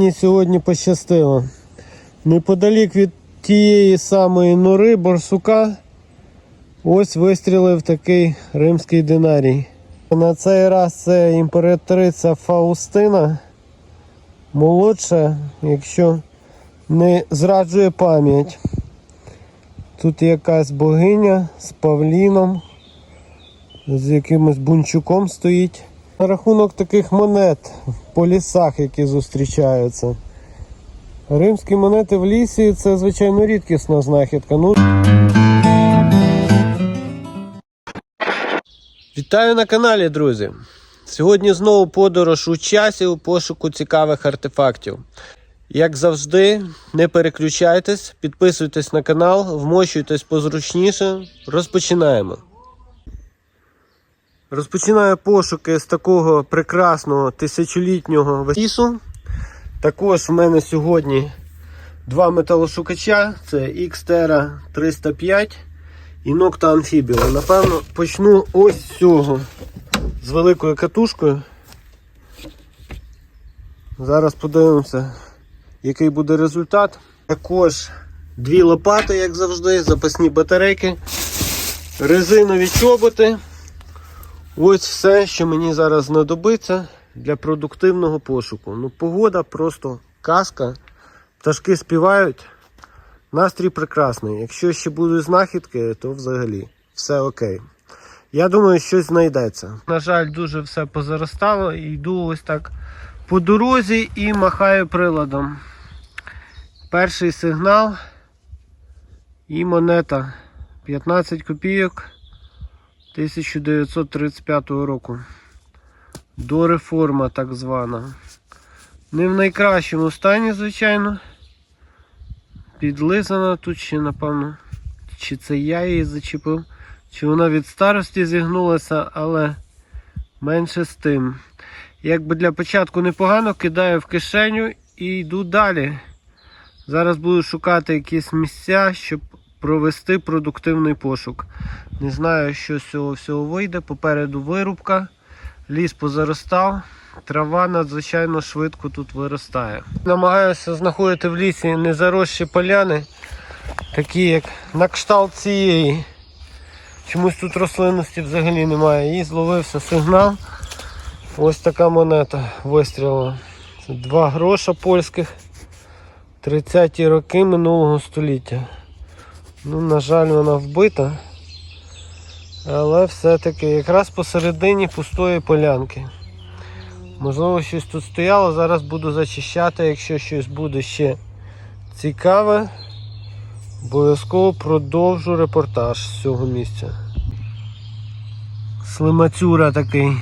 мені сьогодні пощастило. Неподалік від тієї самої нори борсука ось вистрілив такий римський динарій. На цей раз це імператриця Фаустина. Молодша, якщо не зраджує пам'ять. Тут якась богиня з павліном, з якимось бунчуком стоїть. На рахунок таких монет по лісах, які зустрічаються. Римські монети в лісі це звичайно рідкісна знахідка. Ну... Вітаю на каналі, друзі! Сьогодні знову подорож у часі у пошуку цікавих артефактів. Як завжди, не переключайтесь, підписуйтесь на канал, вмощуйтесь позручніше. Розпочинаємо. Розпочинаю пошуки з такого прекрасного тисячолітнього лісу. Також в мене сьогодні два металошукача: це Xterra 305 і Nocta Amphibia. Напевно, почну ось з цього з великою катушкою. Зараз подивимося, який буде результат. Також дві лопати, як завжди, запасні батарейки, резинові чоботи. Ось все, що мені зараз знадобиться для продуктивного пошуку. Ну, погода просто казка. Пташки співають. Настрій прекрасний. Якщо ще будуть знахідки, то взагалі все окей. Я думаю, щось знайдеться. На жаль, дуже все позаростало і йду ось так по дорозі і махаю приладом. Перший сигнал і монета 15 копійок 1935 року. Дореформа так звана. Не в найкращому стані, звичайно. Підлизана тут ще, напевно. Чи це я її зачепив, чи вона від старості зігнулася, але менше з тим. Якби для початку непогано, кидаю в кишеню і йду далі. Зараз буду шукати якісь місця, щоб провести продуктивний пошук. Не знаю, що з цього всього вийде. Попереду вирубка, ліс позаростав, трава надзвичайно швидко тут виростає. Намагаюся знаходити в лісі незаросші поляни, такі як на кшталт цієї. Чомусь тут рослинності взагалі немає. І зловився сигнал. Ось така монета вистрілила. Це два гроша польських 30-ті роки минулого століття. Ну, на жаль, вона вбита. Але все-таки якраз посередині пустої полянки. Можливо, щось тут стояло, зараз буду зачищати, якщо щось буде ще цікаве. Обов'язково продовжу репортаж з цього місця. Слимацюра такий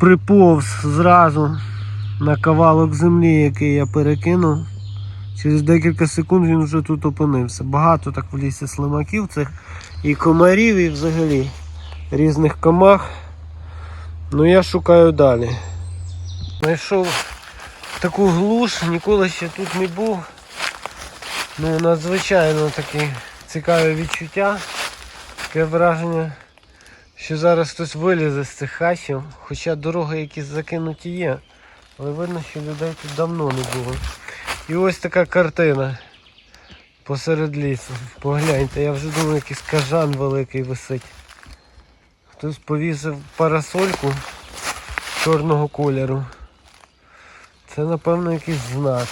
приповз зразу на кавалок землі, який я перекинув. Через декілька секунд він вже тут опинився. Багато так в лісі слимаків, цих і комарів, і взагалі різних комах. Ну я шукаю далі. Знайшов таку глуш, ніколи ще тут не був. Ну, надзвичайно таке цікаве відчуття. Таке враження, що зараз хтось вилізе з цих хащів, хоча дороги якісь закинуті є. Але видно, що людей тут давно не було. І ось така картина посеред лісу. Погляньте, я вже думаю, якийсь кажан великий висить. Хтось повісив парасольку чорного кольору. Це напевно якийсь знак.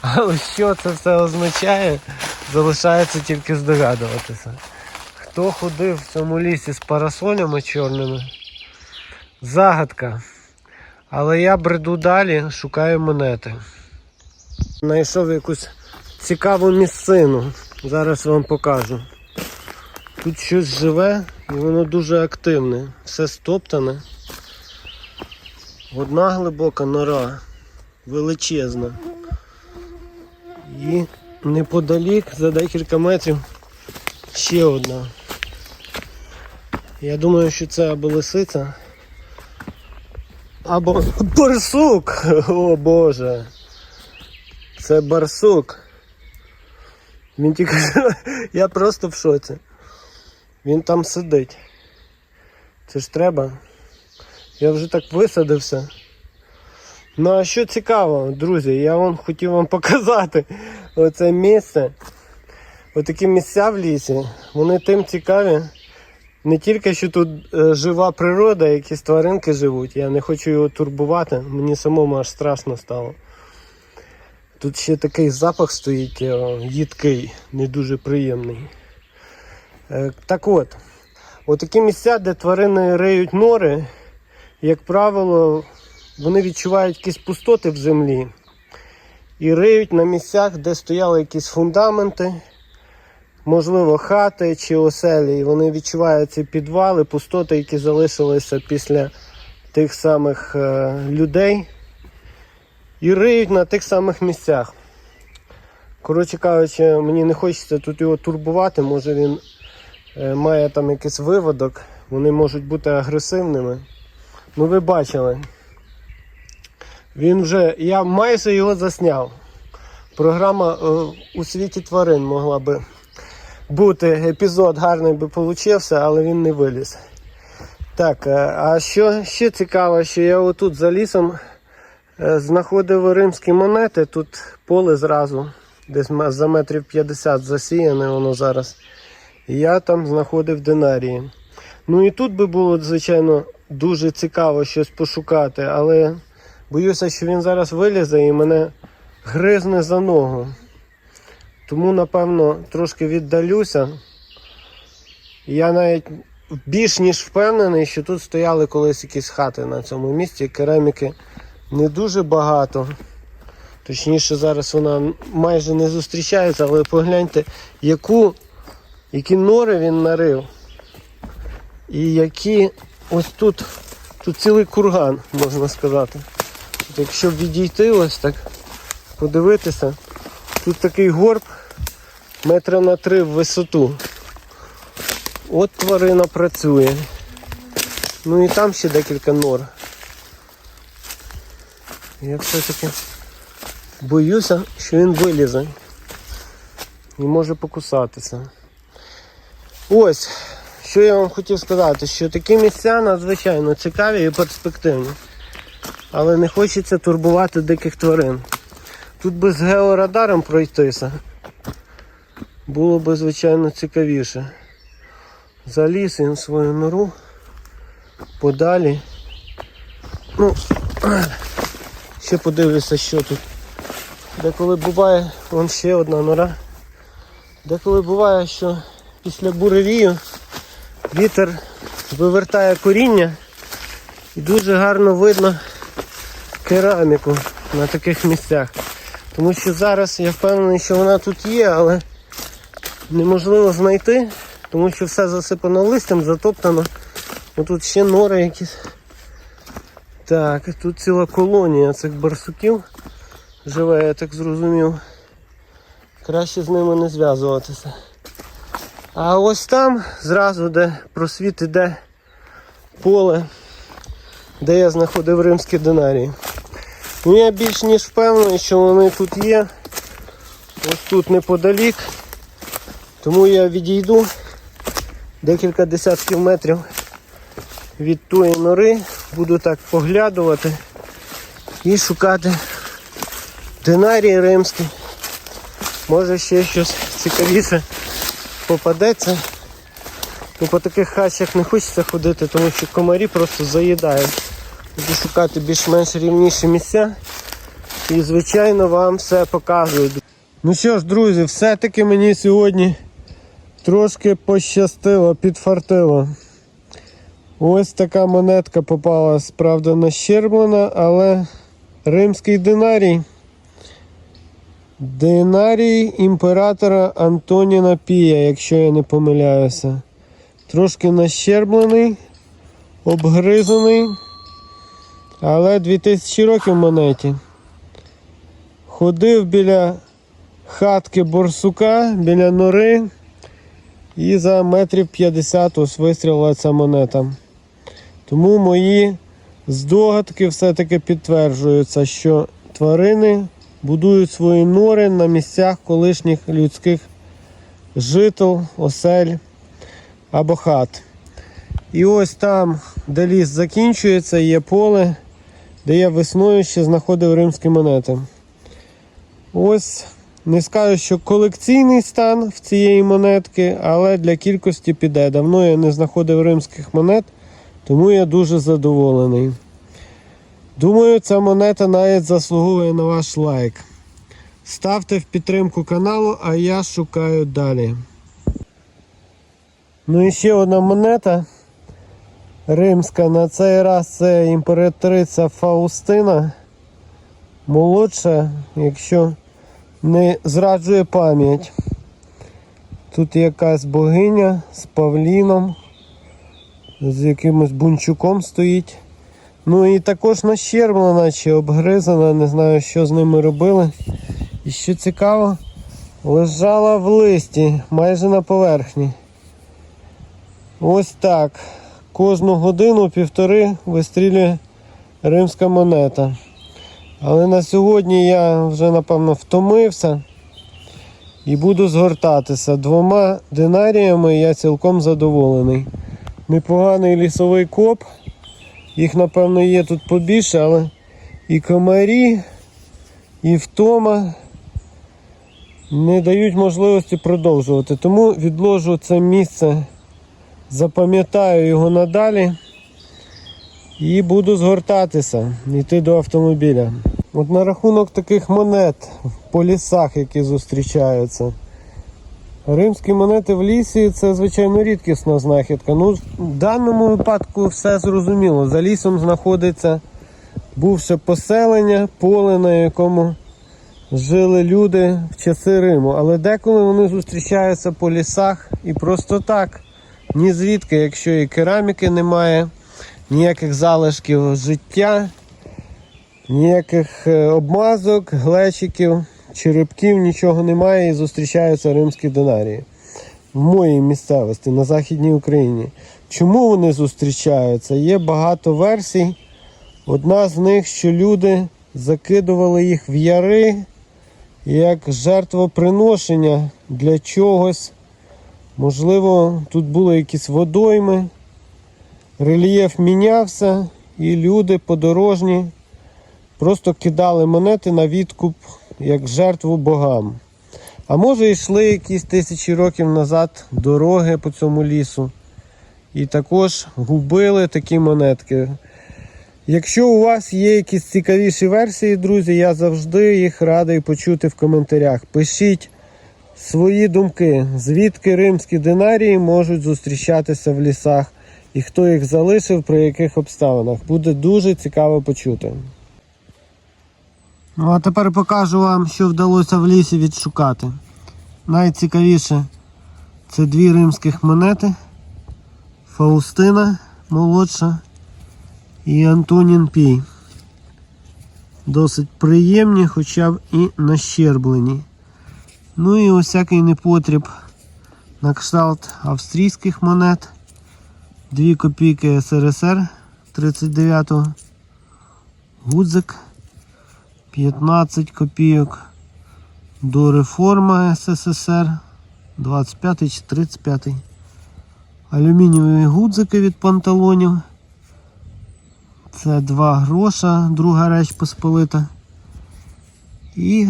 Але що це все означає, залишається тільки здогадуватися. Хто ходив в цьому лісі з парасолями чорними? Загадка. Але я бреду далі, шукаю монети. Знайшов якусь цікаву місцину. Зараз вам покажу. Тут щось живе і воно дуже активне. Все стоптане. Одна глибока нора, величезна. І неподалік за декілька метрів ще одна. Я думаю, що це або лисиця, або барсук! О боже! Це барсук. Він тільки я просто в шоці. Він там сидить. Це ж треба. Я вже так висадився. Ну а що цікаво, друзі, я вам хотів вам показати оце місце. Отакі місця в лісі, вони тим цікаві. Не тільки що тут е, жива природа, якісь тваринки живуть. Я не хочу його турбувати, мені самому аж страшно стало. Тут ще такий запах стоїть е, їдкий, не дуже приємний. Е, Так от, отакі місця, де тварини риють нори, як правило, вони відчувають якісь пустоти в землі і риють на місцях, де стояли якісь фундаменти, можливо, хати чи оселі. І вони відчувають ці підвали, пустоти, які залишилися після тих самих е, людей, і риють на тих самих місцях. Коротше кажучи, мені не хочеться тут його турбувати, може він е, має там якийсь виводок, вони можуть бути агресивними. Ну ви бачили. Він вже, я майже його засняв. Програма е, у світі тварин могла би бути. Епізод гарний би получився, але він не виліз. Так, е, а що ще цікаво, що я отут за лісом знаходив римські монети. Тут поле зразу, десь за метрів 50 засіяне воно зараз. Я там знаходив динарії. Ну і тут би було, звичайно, дуже цікаво щось пошукати, але боюся, що він зараз вилізе і мене гризне за ногу. Тому, напевно, трошки віддалюся. Я навіть більш ніж впевнений, що тут стояли колись якісь хати на цьому місці. Кераміки не дуже багато. Точніше, зараз вона майже не зустрічається, але погляньте, яку, які нори він нарив. І які ось тут, тут цілий курган, можна сказати. От якщо відійти ось так, подивитися, тут такий горб метра на три в висоту. От тварина працює. Ну і там ще декілька нор. Я все-таки боюся, що він вилізе і може покусатися. Ось, що я вам хотів сказати, що такі місця надзвичайно цікаві і перспективні. Але не хочеться турбувати диких тварин. Тут би з георадаром пройтися. Було б, звичайно, цікавіше. Заліз він свою нору подалі. Ну, ще подивлюся, що тут. Деколи буває, вон ще одна нора. Деколи буває, що після буревію вітер вивертає коріння і дуже гарно видно кераміку на таких місцях. Тому що зараз я впевнений, що вона тут є, але неможливо знайти, тому що все засипано листям, затоптано. Отут ще нори якісь. Так, тут ціла колонія цих барсуків живе, я так зрозумів. Краще з ними не зв'язуватися. А ось там, зразу, де просвіт іде поле, де я знаходив римські динарії. Ну я більш ніж впевнений, що вони тут є. Ось тут неподалік. Тому я відійду декілька десятків метрів від тої нори, буду так поглядувати і шукати динарії римські. Може ще щось цікавіше попадеться. Ну, по таких хащах не хочеться ходити, тому що комарі просто заїдають. Буду шукати більш-менш рівніші місця. І, звичайно, вам все показую. Ну що ж, друзі, все-таки мені сьогодні трошки пощастило, підфартило. Ось така монетка попалась, правда, нащерблена, але римський динарій. Динарій імператора Антоніна Пія, якщо я не помиляюся. Трошки нащерблений, обгризаний, але 2000 років монеті. Ходив біля хатки борсука, біля нори, і за метрів 50 ось вистрілила ця монета. Тому мої здогадки все-таки підтверджуються, що тварини будують свої нори на місцях колишніх людських жител, осель або хат. І ось там, де ліс закінчується, є поле, де я весною ще знаходив римські монети. Ось не скажу, що колекційний стан в цієї монетки, але для кількості піде. Давно я не знаходив римських монет, тому я дуже задоволений. Думаю, ця монета навіть заслуговує на ваш лайк. Ставте в підтримку каналу, а я шукаю далі. Ну і ще одна монета римська. На цей раз це імператриця Фаустина. Молодша, якщо не зраджує пам'ять. Тут якась богиня з павліном, з якимось бунчуком стоїть. Ну і також нащерблена чи обгризана, не знаю, що з ними робили. І що цікаво, лежала в листі майже на поверхні. Ось так. Кожну годину-півтори вистрілює римська монета. Але на сьогодні я вже напевно втомився і буду згортатися. Двома динаріями я цілком задоволений. Непоганий лісовий коп. Їх, напевно, є тут побільше, але і комарі, і втома не дають можливості продовжувати. Тому відложу це місце, запам'ятаю його надалі і буду згортатися, йти до автомобіля. От на рахунок таких монет по лісах, які зустрічаються. Римські монети в лісі це звичайно рідкісна знахідка. Ну, в даному випадку все зрозуміло. За лісом знаходиться бувше поселення, поле, на якому жили люди в часи Риму. Але деколи вони зустрічаються по лісах і просто так. Ні звідки, якщо і кераміки немає, ніяких залишків життя, ніяких е, обмазок, глечиків, черепків, нічого немає і зустрічаються римські динарії. В моїй місцевості на Західній Україні. Чому вони зустрічаються? Є багато версій. Одна з них, що люди закидували їх в яри як жертвоприношення для чогось. Можливо, тут були якісь водойми, рельєф мінявся, і люди подорожні просто кидали монети на відкуп як жертву богам. А може йшли якісь тисячі років назад дороги по цьому лісу. І також губили такі монетки. Якщо у вас є якісь цікавіші версії, друзі, я завжди їх радий почути в коментарях. Пишіть свої думки, звідки римські динарії можуть зустрічатися в лісах і хто їх залишив, при яких обставинах. Буде дуже цікаво почути. Ну а тепер покажу вам, що вдалося в лісі відшукати. Найцікавіше це дві римських монети. Фаустина молодша і Антонін Пій. Досить приємні, хоча б і нащерблені. Ну і усякий непотріб на кшталт австрійських монет. 2 копійки СРСР 39-го. Гудзик 15 копійок. До реформа СССР 25 чи 35. Алюмінієві гудзики від панталонів. Це 2 гроша, друга реч посполита. І,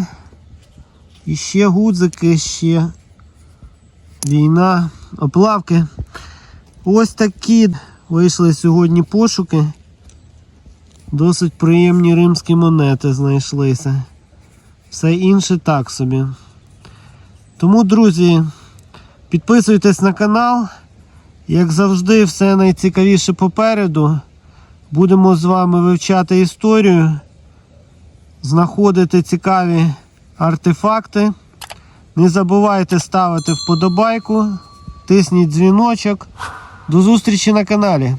і ще гудзики, ще війна, оплавки. Ось такі вийшли сьогодні пошуки. Досить приємні римські монети знайшлися. Все інше так собі. Тому, друзі, підписуйтесь на канал. Як завжди, все найцікавіше попереду. Будемо з вами вивчати історію, знаходити цікаві артефакти. Не забувайте ставити вподобайку, тисніть дзвіночок. До зустрічі на каналі.